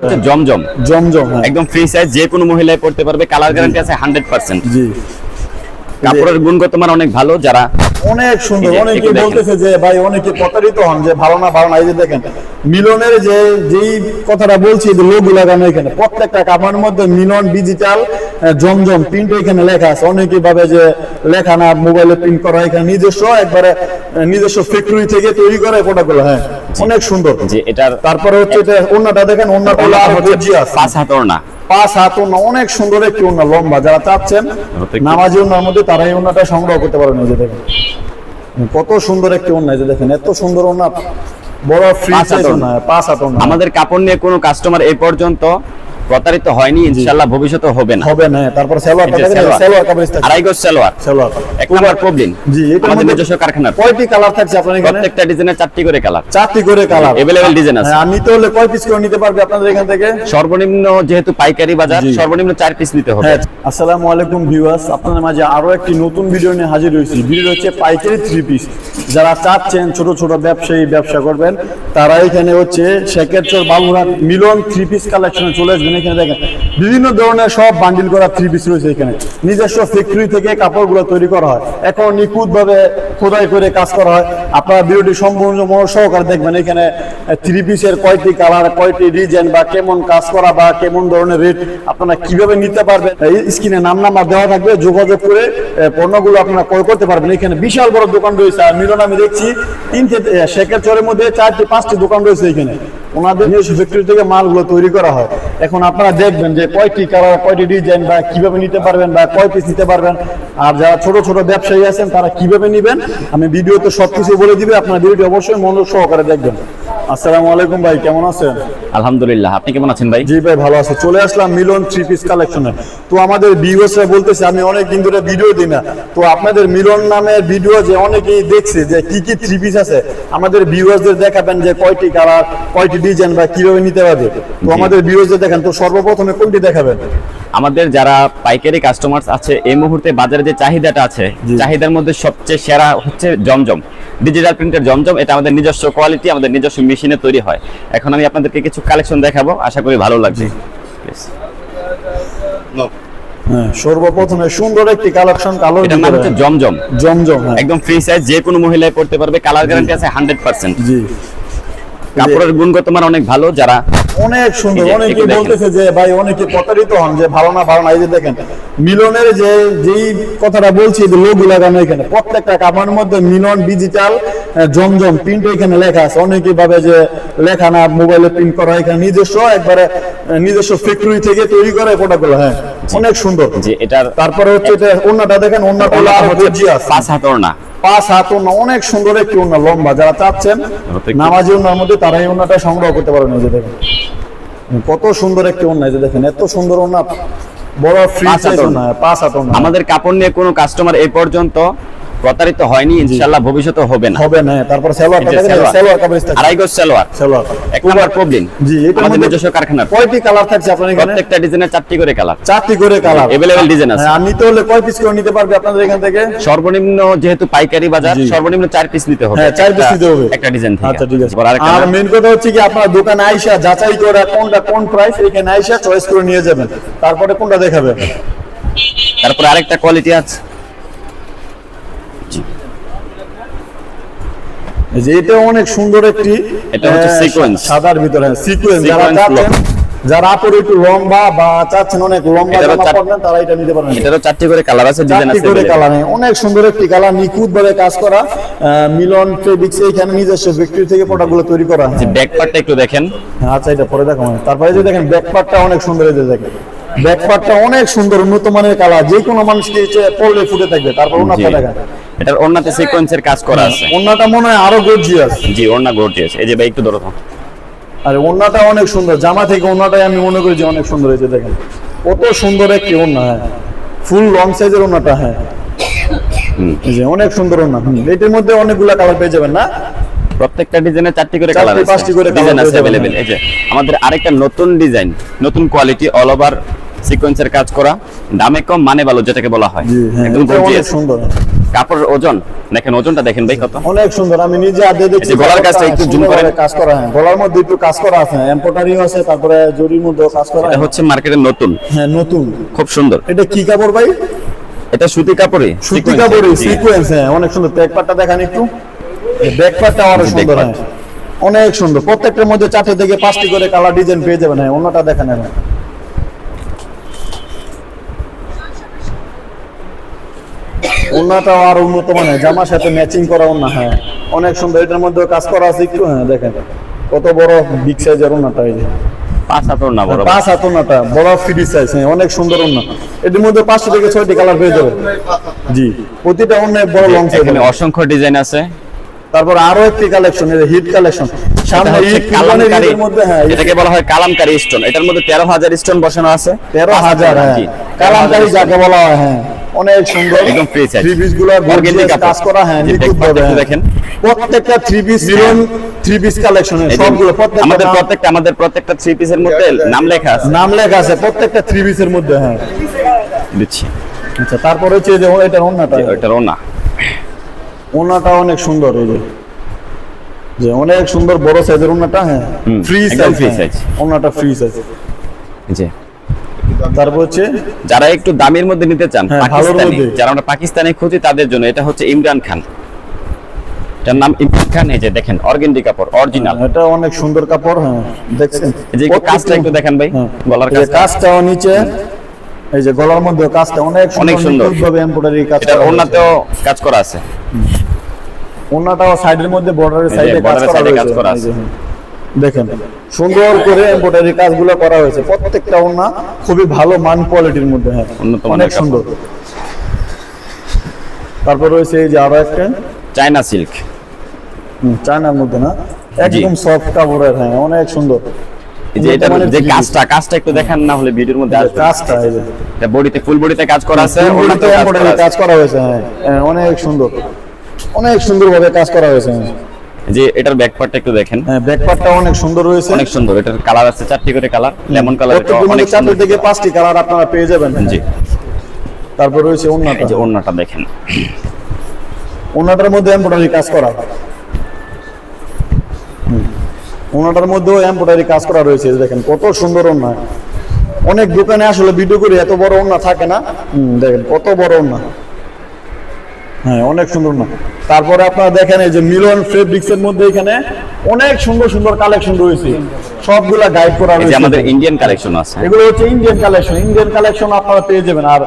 হচ্ছে জমজম। জমজম হ্যাঁ। একদম ফ্রি সাইজ যে কোনো মহিলায় পড়তে পারবে। কালার গ্যারান্টি আছে হান্ড্রেড পার্সেন্ট জি। কাপড়ের গুণগত মান অনেক ভালো যারা অনেক সুন্দর। অনেকে বলতেছে যে ভাই অনেকে প্রতারিত হন যে ভালো না ভালো না। এই যে দেখেন মিলনের যে যেই কথাটা বলছি যে লোগো লাগানো এখানে প্রত্যেকটা কাপড়ের মধ্যে মিলন ডিজিটাল জমজম প্রিন্ট এখানে লেখা আছে। অনেকে ভাবে যে লেখা না মোবাইলে প্রিন্ট করা এখানে নিজস্ব একবারে নিজস্ব ফ্যাক্টরি থেকে তৈরি করে প্রোডাক্টগুলো হ্যাঁ। অনেক সুন্দর। যে এটার তারপরে হচ্ছে এটা ওন্নাটা দেখেন ওন্নাটা হচ্ছে পাঁচ হাত ওড়না পাঁচ হাত ওন্না অনেক সুন্দর একটি ওন্না লম্বা। যারা চাচ্ছেন নামাজি ওন্নার মধ্যে তারা এই ওন্নাটা সংগ্রহ করতে এই যে দেখেন। কত সুন্দর একটি ওন্না যে দেখেন এত সুন্দর ওন্না বড় ফ্রি পাঁচ হাত ওন্না আমাদের কাপড় নিয়ে কোনো কাস্টমার এই পর্যন্ত প্রতারিত হয়নি ইনশাল্লাহ ভবিষ্যতে হবে না। হবে না তারপর সালোয়ার। সালোয়ার কাপড় আড়াই গজ সালোয়ার। সালোয়ার এক নম্বর প্রবলেম জি আমাদের নিজস্ব কারখানার। কয়টি কালার থাকছে আপনার এখানে? প্রত্যেকটা ডিজাইনের চারটি করে কালার। চারটি করে কালার। Available design আছে। আর নিতে হলে কয় পিস করে নিতে পারবে আপনাদের এখান থেকে? সর্বনিম্ন যেহেতু পাইকারি বাজার সর্বনিম্ন চার পিস নিতে হবে। হ্যাঁ আসসালামু আলাইকুম ভিউয়ার্স আপনাদের মাঝে আরও একটি নতুন ভিডিও নিয়ে হাজির হয়েছি। ভিডিও হচ্ছে পাইকারি থ্রি পিস যারা চাচ্ছেন ছোট ছোট ব্যবসায়ী ব্যবসা করবেন তারা এখানে হচ্ছে শেখেরচর বাবুরহাট মিলন থ্রি পিস কালেকশনে চলে আসবেন। এখানে দেখেন বিভিন্ন ধরনের সব বান্ডিল করা থ্রি পিস রয়েছে এখানে। নিজস্ব ফ্যাক্টরি থেকে কাপড়গুলো তৈরি করা হয়। এখন নিখুঁত ভাবে খোদাই করে কাজ করা হয়। আপনারা ভিডিওটি সম্পূর্ণ সহকারে দেখবেন এখানে থ্রি পিসের কয়টি কালার কয়টি ডিজাইন বা কেমন কাজ করা বা কেমন ধরনের রেট আপনারা কীভাবে নিতে পারবেন স্ক্রিনে নাম নাম্বার দেওয়া থাকবে যোগাযোগ করে পণ্যগুলো আপনারা ক্রয় করতে পারবেন। এখানে বিশাল বড় দোকান রয়েছে আর মিলন আমি দেখছি তিনটে এ, শেখের চরের মধ্যে চারটি পাঁচটি দোকান রয়েছে এখানে। ওনাদের ফ্যাক্টরি থেকে মালগুলো তৈরি করা হয়। এখন আপনারা দেখবেন যে কয়টি কয়টি ডিজাইন, বা কীভাবে নিতে পারবেন, বা কয় নিতে পারবেন। আর যারা ছোট ছোট ব্যবসায়ী আছেন, তারা কীভাবে নেবেন? আমি ভিডিওতে সবকিছু বলে দিবে, আপনারা ভিডিওটি অবশ্যই মনোযোগ সহকারে দেখবেন। আসসালামু আলাইকুম ভাই কেমন আছেন? আলহামদুলিল্লাহ আপনি কেমন আছেন ভাই? জি ভাই ভালো আছে। চলে আসলাম মিলন থ্রি পিস কালেকশনে। তো আমাদের ভিউয়ার্সরা বলতেছে আমি অনেক দিন ধরে ভিডিও দিই না। তো আপনাদের মিলন নামের ভিডিও যে অনেকেই দেখছে যে কি কি থ্রি পিস আছে আমাদের ভিউয়ার্সদের দেখাবেন যে কয়টি কালার কয়টি ডিজাইন বা কীভাবে নিতে পারবে। তো আমাদের ভিউয়ার্সদের দেখেন তো সর্বপ্রথমে কোনটি দেখাবেন? আমাদের যারা পাইকারি কাস্টমার আছে এই মুহূর্তে বাজারে যে চাহিদাটা আছে চাহিদার মধ্যে সবচেয়ে সেরা হচ্ছে জমজম। ডিজিটাল প্রিন্টের জমজম এটা আমাদের নিজস্ব কোয়ালিটি আমাদের নিজস্ব মেশিনে তৈরি হয়। এখন আমি আপনাদেরকে কিছু কালেকশন দেখাবো আশা করি ভালো লাগবে। হ্যাঁ সর্বপ্রথমে সুন্দর একটি কালেকশন কালোর এটার নাম হচ্ছে জমজম। জমজম হ্যাঁ। একদম ফ্রি সাইজ যে কোনো মহিলায় পড়তে পারবে কালার গ্যারান্টি আছে হান্ড্রেড পার্সেন্ট জি। কাপড়ের গুণগত মান অনেক ভালো যারা অনেক সুন্দর। অনেকে বলতেছে যে ভাই অনেকে প্রতারিত হন যে ভালো না ভালো না। এই যে দেখেন মিলনের যে যেই কথাটা বলছি যে লোগো লাগানো এখানে প্রত্যেকটা কাপড়ের মধ্যে মিলন ডিজিটাল জমজম প্রিন্ট এখানে লেখা আছে। অনেকে ভাবে যে লেখা না মোবাইলে প্রিন্ট করা এখানে নিজস্ব একবারে নিজস্ব ফ্যাক্টরি থেকে তৈরি করা প্রোডাক্টগুলো হ্যাঁ। অনেক সুন্দর। যে এটার তারপরে হচ্ছে এটা ওন্নাটা দেখেন ওন্নাটা হচ্ছে গর্জিয়াস। পাঁচ হাত ওড়না। পাঁচ হাত ওন্না অনেক সুন্দর একটি ওন্না লম্বা। যারা চাচ্ছেন নামাজি ওন্নার মধ্যে তারা এই ওন্নাটা সংগ্রহ করতে পারবেন এই যে দেখেন। কত সুন্দর একটি ওন্না যে দেখেন এত সুন্দর ওন্না বড় ফ্রি সাইজ। ওন্না পাঁচ হাত ওন্না আমাদের কাপড় নিয়ে কোনো কাস্টমার এই পর্যন্ত প্রতারিত হয়নি ইনশাল্লাহ ভবিষ্যতে হবে না। হবে না তারপর সালোয়ার। সালোয়ার। আড়াই গজ সালোয়ার। সালোয়ার। এক নম্বর প্রবলেম। জি এটার আমাদের নিজস্ব কারখানার। কয়টি কালার থাকছে আপনার এখানে? প্রত্যেকটা ডিজাইনের চারটি করে কালার চারটি করে কালার Available design আছে। আর নিতে হলে কয় পিস করে নিতে পারবে আপনাদের এখান থেকে? সর্বনিম্ন যেহেতু পাইকারি বাজার সর্বনিম্ন চার পিস নিতে হবে। হ্যাঁ চার পিস নিতে হবে। একটা ডিজাইন থেকে। আচ্ছা ঠিক আছে। আর। মেন কথা হচ্ছে কি আপনার দোকানে আইসা যাচাই করে কোনটা কোন প্রাইস এখানে আইসা চয়েস করে নিয়ে যাবেন। তারপরে কোনটা দেখাবেন তারপরে আরেকটা কোয়ালিটি আছে। যে এটা অনেক সুন্দর একটি এটা হচ্ছে আহ, সাদার ভিতরে সিকোয়েন্স যারা চাচ্ছেন যারা আপুর একটু লম্বা বা চাচ্ছেন অনেক লম্বা তারা এটা নিতে এটারও চারটি করে কালার আছে ডিজাইন আছে করে কালার অনেক সুন্দর একটি কালার নিখুঁত ভাবে কাজ করা আহ, মিলন ফেব্রিক্স নিজস্ব ফ্যাক্টরি থেকে প্রোডাক্টগুলো তৈরি করা হয়। ব্যাক পার্টটা একটু দেখেন। হ্যাঁ, আচ্ছা এটা পরে দেখো তারপরে যে দেখেন ব্যাক পার্টটা অনেক সুন্দর এই যে দেখেন। ব্যাক পার্টটা অনেক সুন্দর উন্নত মানের কালার যে কোনো মানুষকে ইচ্ছে পরলে ফুটে থাকবে তারপর জি। ওনাটা দেখেন এটার ওড়নাতে সিকোয়েন্সের কাজ করা আছে ওনাটা মনে হয় আরো গর্জিয়াস জি ওড়না গর্জিয়াস এই যে ভাই একটু ধরো তো। আর ওনাটা অনেক সুন্দর জামা থেকে ওনাটাই আমি মনে করি যে অনেক সুন্দর হয়েছে দেখেন কত সুন্দর একটি ওনা হ্যাঁ ফুল লং সাইজের ওনাটা হ্যাঁ হুম। এই যে অনেক সুন্দর ওনা হুম, এটির মধ্যে অনেকগুলা কালার পেয়ে যাবেন না প্রত্যেকটা ডিজাইনের চারটি করে চারটি, কালার আছে পাঁচটি করে ডিজাইন colour আছে পেয়ে যাবেন। अवेलेबल এই যে আমাদের আরেকটা নতুন ডিজাইন নতুন কোয়ালিটি অল ওভার সিকোয়েন্সের কাজ করা দামে কম মানে ভালো যেটাকে বলা হয়। হ্যাঁ একদম গর্জিয়াস সুন্দর। কাপড়ের ওজন দেখেন ওজনটা দেখেন ভাই কত। অনেক সুন্দর আমি নিজে হাতে দেখছি। গলার কাজটা একটু zoom করেন। কাজ করা হ্যাঁ গলার মধ্যে একটু কাজ করা আছে এম্পোটারিও আছে তারপরে জরির মধ্যেও কাজ করা এটা হচ্ছে মার্কেটের নতুন। হ্যাঁ নতুন। খুব সুন্দর। এটা কি কাপড় ভাই? এটা সুতি কাপড়ে সুতি কাপড়ে সিকোয়েন্স হ্যাঁ অনেক সুন্দর। ব্যাক পার্টটা দেখান একটু। ব্যাক পার্টটা আরও সুন্দর। হ্যাঁ। অনেক সুন্দর। প্রত্যেকটার মধ্যে চারটে থেকে পাঁচটি করে কালার ডিজাইন পেয়ে যাবেন হ্যাঁ অন্যটা দেখেন হ্যাঁ ওনাটাও আর উন্নত মানে জামার সাথে ম্যাচিং করা ওনা হ্যাঁ। অনেক সুন্দর এটার মধ্যে কাজ করা আছে একটু হ্যাঁ দেখেন। কত বড় বিগ সাইজের ওনাটা এই যে। পাঁচ হাতর না বড় পাঁচ হাত ওনাটা বড় ফ্রি সাইজ হ্যাঁ অনেক সুন্দর ওনা এটির মধ্যে পাঁচশো থেকে ছয়টি কালার পেয়ে যাবে জি প্রতিটা অনেক বড় লং সাইজ এখানে অসংখ্য ডিজাইন আছে। তারপর আরও একটি কালেকশন হিট কালেকশন সামনে কালামকারী হ্যাঁ এটাকে বলা হয় কালামকারী স্টোন এটার মধ্যে তেরো হাজার স্টোন বসানো আছে। তেরো হাজার হ্যাঁ। কালামকারী যাকে বলা হয় হ্যাঁ। অনেক সুন্দর একদম free size। থ্রি পিসগুলো Organdy কাজ করা হ্যাঁ জি, নিখুঁত back part ভাবে একটু হ্যাঁ। দেখেন। প্রত্যেকটা three piece Milan three piece collection সবগুলো প্রত্যেকটা আমাদের প্রত্যেকটা আমাদের প্রত্যেকটা থ্রি পিসের মধ্যে নাম লেখা আছে। নাম লেখা আছে প্রত্যেকটা থ্রি পিসের মধ্যে হ্যাঁ। দিচ্ছি। আচ্ছা তারপরে হচ্ছে যে ওন্নাটা ওন্নাটা অনেক সুন্দর এই যে। যে অনেক সুন্দর বড় সাইজের ওনাটা হ্যাঁ ফ্রি সাইজ free size। ওন্নাটা ফ্রি সাইজ যে তারপর হচ্ছে? যারা একটু দামের মধ্যে নিতে চান হ্যাঁ, পাকিস্তানি যারা আমরা পাকিস্তানি খুঁজি তাদের জন্য এটা হচ্ছে ইমরান খান। এটার নাম ইমরান খান এই যে দেখেন অর্গেন্ডি কাপড় অরিজিনাল। এটা অনেক সুন্দর কাপড় হ্যাঁ দেখছেন? যে কাজটা একটু দেখেন ভাই হ্যাঁ। গলার কাজটা। কাজটাও নিচে এই যে গলার মধ্যে কাজটা অনেক অনেক সুন্দর। ভাবে এমব্রয়ডারি কাজ হয়েছে। ওড়নাতেও কাজ করা আছে। ওড়নাটাও সাইডের মধ্যে বর্ডারের সাইডে কাজ করা আছে। দেখেন সুন্দর করে এমব্রয়ডারি কাজগুলো করা হয়েছে। প্রত্যেকটা ওড়না খুবই ভালো মান কোয়ালিটির মধ্যে হ্যাঁ। অনেক সুন্দর। তারপর রয়েছে এই যে আরও একটা। চায়না সিল্ক চায়নার মধ্যে না? একদম সফট কাপড়ের হ্যাঁ অনেক সুন্দর। এই যে এটা যে কাজটা কাজটা একটু দেখান না হলে ভিডিওর মধ্যে। আসবে। কাজটা এটা বডিতে ফুল বডিতে কাজ করা আছে ফুলগুলোতে কাজ করা আছে। কাজ করা হয়েছে হ্যাঁ। হ্যাঁ, অনেক সুন্দর। অনেক সুন্দর ভাবে কাজ করা হয়েছে। হ্যাঁ। যে এটার ব্যাক পার্টটা একটু দেখেন। হ্যাঁ ব্যাক পার্টটা অনেক সুন্দর রয়েছে অনেক সুন্দর এটার কালার আছে চারটি করে কালার লেমন কালার মধ্যে অনেক সুন্দর থেকে পাঁচটি কালার আপনারা পেয়ে যাবেন। জি। তারপর রয়েছে এই ওন্নাটা যে ওড়নাটা দেখেন। ওন্নাটার মধ্যে এমব্রয়ডারি কাজ করা। হুম। ওন্নাটার মধ্যেও এমব্রয়ডারি কাজ করা রয়েছে দেখেন কত সুন্দর ওন্না অনেক দোকানে আসলে ভিডিও করে এত বড় ওন্না থাকে না। হুম, দেখেন কত বড় ওন্না হ্যাঁ অনেক সুন্দর না। তারপরে আপনারা দেখেন এই যে মিলন ফেব্রিক্স এর মধ্যে এখানে অনেক সুন্দর সুন্দর কালেকশন রয়েছে। সবগুলা গাইড করা রয়েছে। আমাদের ইন্ডিয়ান কালেকশন আছে। এগুলো হচ্ছে ইন্ডিয়ান কালেকশন ইন্ডিয়ান কালেকশন আপনারা পেয়ে যাবেন। আর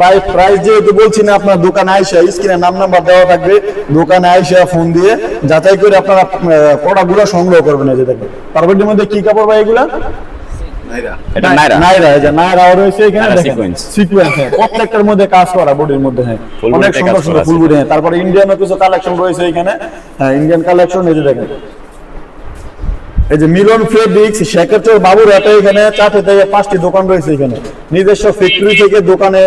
ভাই প্রাইস যেহেতু বলছি না আপনার দোকানে আইসা স্ক্রিনে নাম নাম্বার দেওয়া থাকবে। দোকানে আইসা ফোন দিয়ে যাচাই করে আপনারা প্রোডাক্টগুলো সংগ্রহ করবেন এই যে দেখেন। তারপর মধ্যে কি কাপড় ভাই এগুলা? এটা নাইরা? নাইরা এই যে নাইরাও রয়েছে এখানে সিকোয়েন্স হ্যাঁ প্রত্যেকটার মধ্যে কাজ করা বডির মধ্যে হ্যাঁ। অনেক body তে সুন্দর সুন্দর ফুল বডি হ্যাঁ তারপরে ইন্ডিয়ানও কিছু কালেকশন রয়েছে এখানে হ্যাঁ ইন্ডিয়ান কালেকশন এই যে দেখেন। এই যে মিলন ফেব্রিক্স শেখেরচর বাবুর হাটে এখানে চারটে থেকে পাঁচটি দোকান রয়েছে এখানে। নিজস্ব ফ্যাক্টরি থেকে দোকানে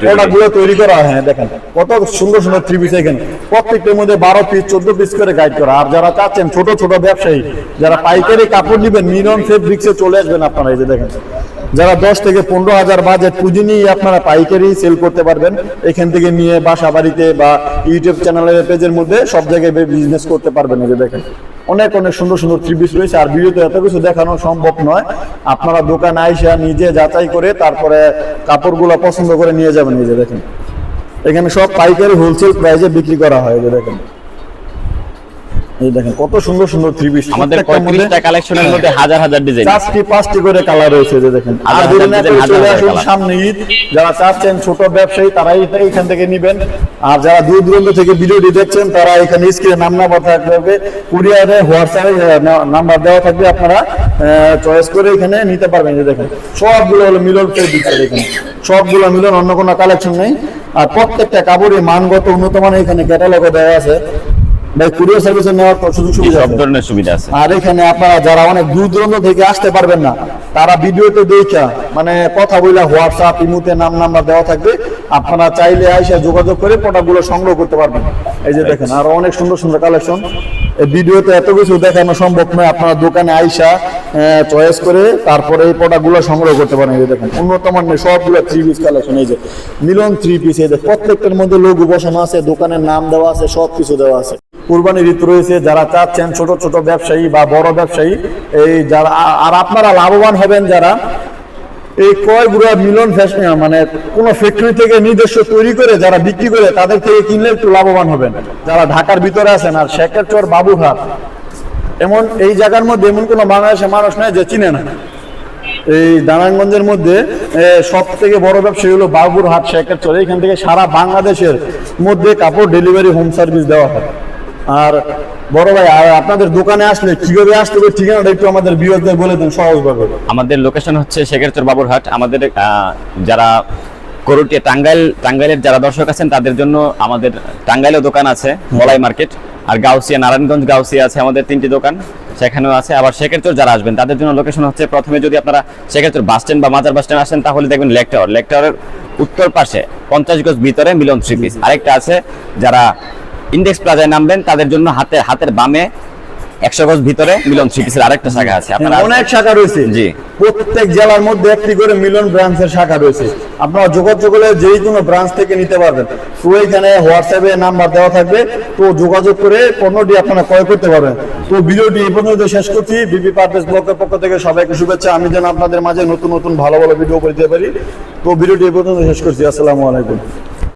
প্রোডাক্টগুলো তৈরি করা হ্যাঁ। দেখেন, কত সুন্দর সুন্দর থ্রি পিস এখানে। প্রত্যেকটার মধ্যে বারো পিস চোদ্দ পিস করে গাইড করা। আর যারা চাচ্ছেন, ছোট ছোট ব্যবসায়ী, যারা পাইকারি কাপড় নেবেন, মিলন ফেব্রিক্সে চলে আসবেন আপনারা। এই যে দেখেন, যারা দশ থেকে পনেরো হাজার বাজেট পুঁজি নিয়ে আপনারা পাইকারি সেল করতে পারবেন। এখান থেকে নিয়ে বাসা বাড়িতে বা ইউটিউব চ্যানেলের পেজের মধ্যে সব জায়গায় বিজনেস করতে পারবেন। এই যে দেখেন অনেক অনেক সুন্দর সুন্দর থ্রি রয়েছে আর ভিডিওতে এত কিছু দেখানো সম্ভব নয়। আপনারা দোকানে আইসা নিজে যাচাই করে তারপরে কাপড়গুলো পছন্দ করে নিয়ে যাবেন। নিজে দেখেন, এখানে সব পাইকারি হোলসেল প্রাইসে বিক্রি করা হয়। দেখেন এই দেখেন কত সুন্দর সুন্দর থ্রি পিস আমাদের পঁয়ত্রিশটা কালেকশনের মধ্যে হাজার হাজার ডিজাইন চারটি পাঁচটি করে কালার রয়েছে যে দেখেন। আর না চলে আসুন সামনে ঈদ। যারা চাচ্ছেন ছোট ব্যবসায়ী তারাই এখান থেকে নিবেন। আর যারা দূর দূরান্ত থেকে ভিডিওটি দেখছেন তারা এখানে স্ক্রিনে নাম নাম্বার থাকবে কুরিয়ারে হোয়াটসঅ্যাপে নাম্বার দেওয়া থাকবে আপনারা চয়েস করে এখানে নিতে পারবেন যে দেখেন। সবগুলো হলো মিলন ফেব্রিক্সের এখানে। সবগুলো মিলন অন্য কোনো কালেকশন নেই। আর প্রত্যেকটা কাপড়ের মানগত উন্নত মানের এখানে ক্যাটালগও দেওয়া আছে। ভাই কুরিয়ার সার্ভিসে নেওয়ার তো সুযোগ সুবিধা সব ধরনের সুবিধা আছে। আর এখানে আপনারা যারা অনেক দূর দূরান্ত থেকে আসতে পারবেন না তারা ভিডিওতে দেখা মানে কথা বলে হোয়াটসঅ্যাপ ইমুতে নাম নাম্বার দেওয়া থাকবে। আপনারা চাইলে আইসা যোগাযোগ করে প্রোডাক্টগুলো সংগ্রহ করতে পারবেন। এই যে দেখেন আরও অনেক সুন্দর সুন্দর কালেকশন এই ভিডিওতে এত কিছু দেখানো সম্ভব নয় আপনারা দোকানে আইসা চয়েস করে তারপরে এই প্রোডাক্টগুলো সংগ্রহ করতে পারেন। এই যে দেখেন উন্নত মানের সবগুলো থ্রি পিস কালেকশন এই যে মিলন থ্রি পিস এই যে প্রত্যেকটার মধ্যে লোগো বসানো আছে দোকানের নাম দেওয়া আছে সব কিছু দেওয়া আছে। কুরবানির ঋতু রয়েছে, যারা চাচ্ছেন ছোট ছোট ব্যবসায়ী বা বড় ব্যবসায়ী, এই যারা আর আপনারা লাভবান হবেন যারা। এই ক্রয়গুলো মিলন ফ্যাশন মানে কোনো ফ্যাক্টরি থেকে নিজস্ব তৈরি করে যারা বিক্রি করে, তাদের থেকে কিনলে একটু লাভবান হবেন। যারা ঢাকার ভিতরে আছেন, আর শেখের চর বাবুঘাট এমন এই জায়গার মধ্যে এমন কোনো বাংলাদেশের মানুষ নাই যে চিনে না। এই নারায়ণগঞ্জের মধ্যে সব থেকে বড় ব্যবসায়ী হলো বাবুরহাট শেখের চর এখান থেকে সারা বাংলাদেশের মধ্যে কাপড় ডেলিভারি হোম সার্ভিস দেওয়া হয়। আর বড় ভাই, আর আপনাদের দোকানে আসলে কীভাবে আসতে হবে ঠিকানাটা একটু আমাদের বিরোধীদের বলে দেন, সহজভাবে। আমাদের লোকেশন হচ্ছে শেখেরচর বাবুরহাট। আমাদের যারা করুটিয়া টাঙ্গাইল, টাঙ্গাইলের যারা দর্শক আছেন, তাদের জন্য আমাদের টাঙ্গাইলেও দোকান আছে মলাই মার্কেট। আর গাউসিয়া, নারায়ণগঞ্জ গাউসিয়া আছে আমাদের তিনটি দোকান, সেখানেও আছে। আবার শেখেরচর যারা আসবেন, তাদের জন্য লোকেশন হচ্ছে প্রথমে যদি আপনারা শেখেরচর বাস স্ট্যান্ড বা মাজার বাস স্ট্যান্ড আসেন, তাহলে দেখবেন লেক টাওয়ার লেক টাওয়ারের উত্তর পাশে পঞ্চাশ গজ ভিতরে মিলন থ্রি পিস আরেকটা আছে যারা ইন্ডেক্স প্লাজায় নামবেন তাদের জন্য হাতে হাতের বামে একশো গজ ভিতরে মিলন থ্রি পিসের আরেকটা শাখা আছে আপনারা অনেক শাখা রয়েছে। জি। প্রত্যেক জেলার মধ্যে একটি করে মিলন ব্রাঞ্চের শাখা রয়েছে। আপনারা যোগাযোগ করলে যেই কোনো ব্রাঞ্চ থেকে নিতে পারবেন। তো এখানে হোয়াটসঅ্যাপে নাম্বার দেওয়া থাকবে। তো যোগাযোগ করে পণ্যটি আপনারা ক্রয় করতে পারবেন। তো ভিডিওটি এই পর্যন্ত শেষ করছি। বিপি পারভেজ ব্লকের পক্ষ থেকে সবাইকে শুভেচ্ছা। আমি যেন আপনাদের মাঝে নতুন নতুন ভালো ভালো ভিডিও করে দিতে পারি। তো ভিডিওটি এই পর্যন্ত শেষ করছি। আসসালামু আলাইকুম।